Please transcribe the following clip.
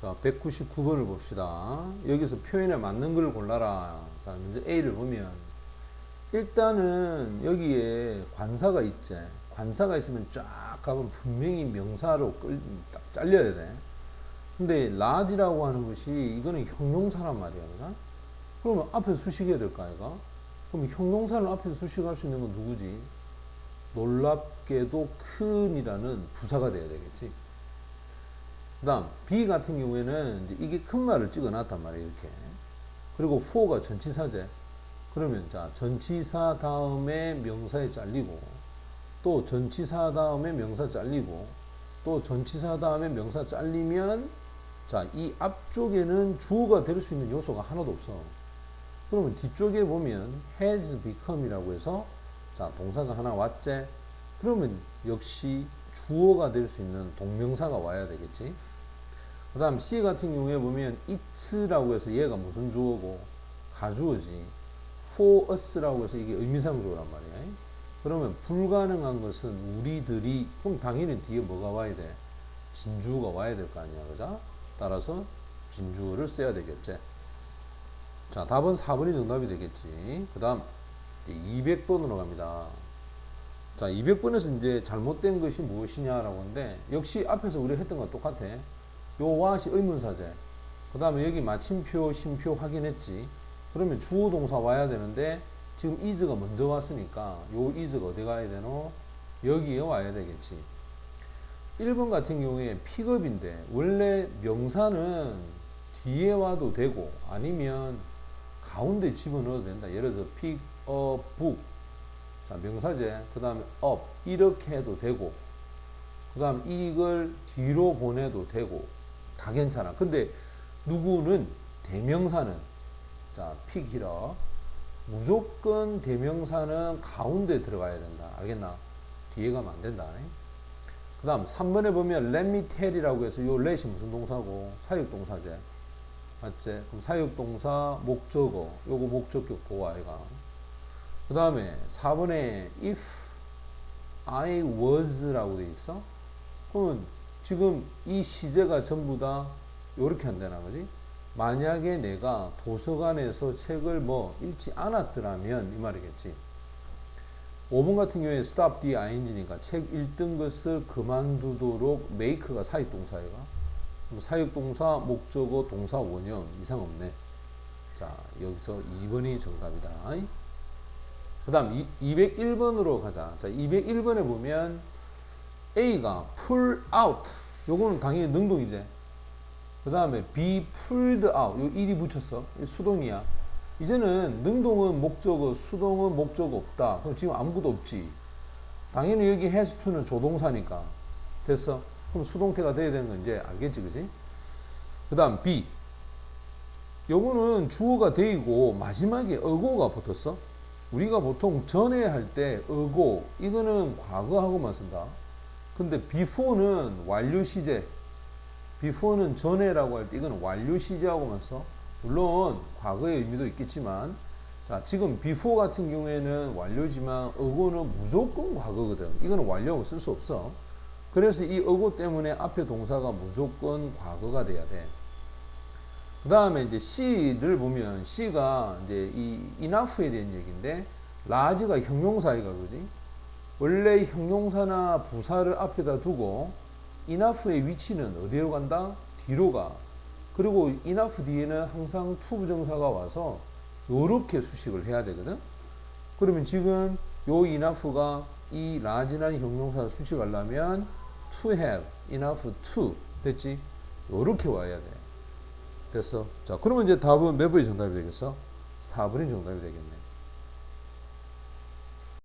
자, 199번을 봅시다. 여기서 표현에 맞는 걸 골라라. 자, 먼저 A를 보면 일단은 여기에 관사가 있지. 관사가 있으면 쫙 가면 분명히 명사로 끌, 딱 잘려야 돼. 근데 large라고 하는 것이 이거는 형용사란 말이야. 그죠? 그러면 앞에 수식해야 될까, 아이가? 그럼 형용사를 앞에서 수식할 수 있는 건 누구지? 놀랍게도 큰이라는 부사가 돼야 되겠지. 그 다음, B 같은 경우에는 이제 이게 큰 말을 찍어 놨단 말이에요, 이렇게. 그리고 for가 전치사제. 그러면 자, 전치사 다음에 명사에 잘리고, 또 전치사 다음에 명사 잘리고, 또 전치사 다음에 명사 잘리면, 자, 이 앞쪽에는 주어가 될 수 있는 요소가 하나도 없어. 그러면 뒤쪽에 보면 has become이라고 해서 자 동사가 하나 왔지 그러면 역시 주어가 될 수 있는 동명사가 와야 되겠지 그 다음 C 같은 경우에 보면 it라고 해서 얘가 무슨 주어고? 가주어지. for us라고 해서 이게 의미상 주어란 말이야. 그러면 불가능한 것은 우리들이 그럼 당연히 뒤에 뭐가 와야 돼? 진주어가 와야 될 거 아니야. 그죠? 따라서 진주어를 써야 되겠지. 자, 답은 4번이 정답이 되겠지. 그 다음, 200번으로 갑니다. 자, 200번에서 이제 잘못된 것이 무엇이냐 라고 하는데, 역시 앞에서 우리가 했던 거 똑같아. 요 와시 의문사제. 그 다음에 여기 마침표, 심표 확인했지. 그러면 주어 동사 와야 되는데, 지금 is가 먼저 왔으니까, 요 is가 어디 가야 되노? 여기에 와야 되겠지. 1번 같은 경우에 픽업인데, 원래 명사는 뒤에 와도 되고, 아니면 가운데 집어넣어도 된다. 예를 들어 up book. 자, 명사제. 그 다음에 up. 이렇게 해도 되고. 그 다음 이걸 뒤로 보내도 되고. 다 괜찮아. 근데 누구는 대명사는 자, up. 무조건 대명사는 가운데 들어가야 된다. 알겠나? 뒤에 가면 안 된다. 그 다음 3번에 보면 let me tell이라고 해서 요 let이 무슨 동사고 사역동사제. 맞지? 그럼 사역동사 목적어 요거 목적격 보고 아이가 그 다음에 4번에 if I was라고 돼 있어 그러면 지금 이 시제가 전부 다 요렇게 한다나 그지 만약에 내가 도서관에서 책을 뭐 읽지 않았더라면 이 말이겠지 5번 같은 경우에 stop the ing니까 책 읽던 것을 그만두도록 make가 사역동사예가 사역동사, 목적어, 동사, 원형 이상 없네. 자, 여기서 2번이 정답이다. 그 다음 201번으로 가자. 자, 201번에 보면 A가 pull out. 요거는 당연히 능동이제. 그 다음에 be pulled out. 요 일이 붙였어. 수동이야. 이제는 능동은 목적어, 수동은 목적어 없다. 그럼 지금 아무것도 없지. 당연히 여기 has to는 조동사니까. 됐어? 그럼 수동태가 돼야 되는 건 이제 알겠지, 그지? 그 다음 B. 요거는 주어가 되고 마지막에 어고가 붙었어. 우리가 보통 전에 할 때 어고, 이거는 과거하고만 쓴다. 근데 before는 완료 시제. before는 전에라고 할 때 이거는 완료 시제하고만 써. 물론 과거의 의미도 있겠지만 자, 지금 before 같은 경우에는 완료지만 어고는 무조건 과거거든. 이거는 완료하고 쓸 수 없어. 그래서 이 어고 때문에 앞에 동사가 무조건 과거가 돼야 돼. 그 다음에 이제 C를 보면 C가 이제 이 enough에 대한 얘기인데 large가 형용사이가 그지? 원래 형용사나 부사를 앞에다 두고 enough의 위치는 어디로 간다? 뒤로 가. 그리고 enough 뒤에는 항상 to 부정사가 와서 요렇게 수식을 해야 되거든. 그러면 지금 요 enough가 이 large라는 형용사 수식하려면 to have, enough to 됐지? 요렇게 와야 돼. 됐어? 자, 그러면 이제 답은 몇 번이 정답이 되겠어? 4번이 정답이 되겠네.